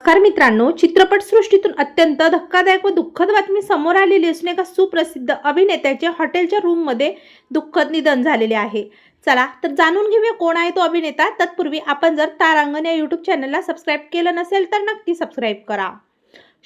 नमस्कार मित्रांनो चित्रपटसृष्टीतून अत्यंत धक्कादायक व दुःखद बातमी समोर आलेली असून एका सुप्रसिद्ध अभिनेत्याचे हॉटेलच्या रूममध्ये दुःखद निधन झालेले आहे. चला तर जाणून घेऊया कोण आहे तो अभिनेता. तत्पूर्वी आपण जर तारांगण या यूट्यूब चॅनलला सबस्क्राईब केलं नसेल तर नक्की सबस्क्राईब करा.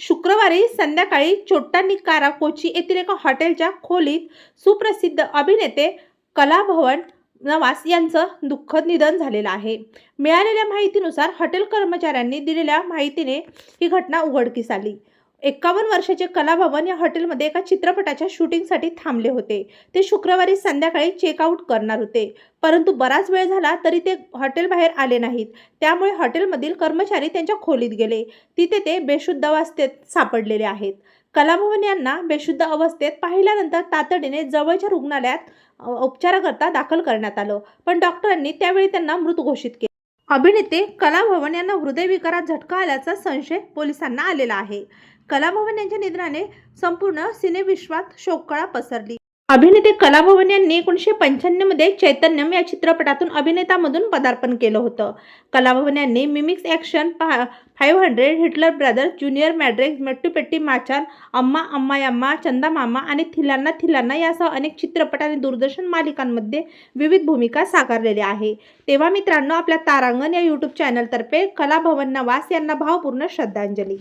शुक्रवारी संध्याकाळी चोट्टानी कोची येथील एका हॉटेलच्या खोलीत सुप्रसिद्ध अभिनेते कलाभवन नवास यांचं दुःखद निधन झालेलं आहे. मिळालेल्या माहितीनुसार हॉटेल कर्मचाऱ्यांनी दिलेल्या माहितीने ही घटना उघडकीस आली. एकावन्न वर्षाचे कलाभवन या हॉटेलमध्ये एका चित्रपटाच्या शूटिंगसाठी थांबले होते. ते शुक्रवारी संध्याकाळी चेकआउट करणार होते. परंतु बराच वेळ झाला तरी ते हॉटेल बाहेर आले नाहीत. त्यामुळे हॉटेलमधील कर्मचारी त्यांच्या खोलीत गेले. तिथे ते बेशुद्ध अवस्थेत सापडलेले आहेत. कलाभवन यांना बेशुद्ध अवस्थेत पाहिल्यानंतर तातडीने जवळच्या रुग्णालयात उपचाराकरता दाखल करण्यात आलं. पण डॉक्टरांनी त्यावेळी त्यांना मृत घोषित केले. अभिनेते कलाभवन यांना हृदयविकारात झटका आल्याचा संशय पोलिसांना आलेला आहे. कलाभवन यांच्या निधनाने संपूर्ण सिनेविश्वात शोककळा पसरली. अभिनेते कलाभवन यांनी एकोणीसशे पंच्याण्णवमध्ये चैतन्यम या चित्रपटातून अभिनेतामधून पदार्पण केलं होतं. कलाभवन यांनी मिमिक्स ॲक्शन पा five hundred Hitler brothers junior Mandrake Mettupetty Machan Amma Amma यम्मा चंदा मामा आणि थिलांना थिलांना यासह अनेक चित्रपट आणि दूरदर्शन मालिकांमध्ये विविध भूमिका साकारलेल्या आहे. तेव्हा मित्रांनो आपल्या तारांगण या यूट्यूब चॅनलतर्फे कलाभवन नवास यांना भावपूर्ण श्रद्धांजली.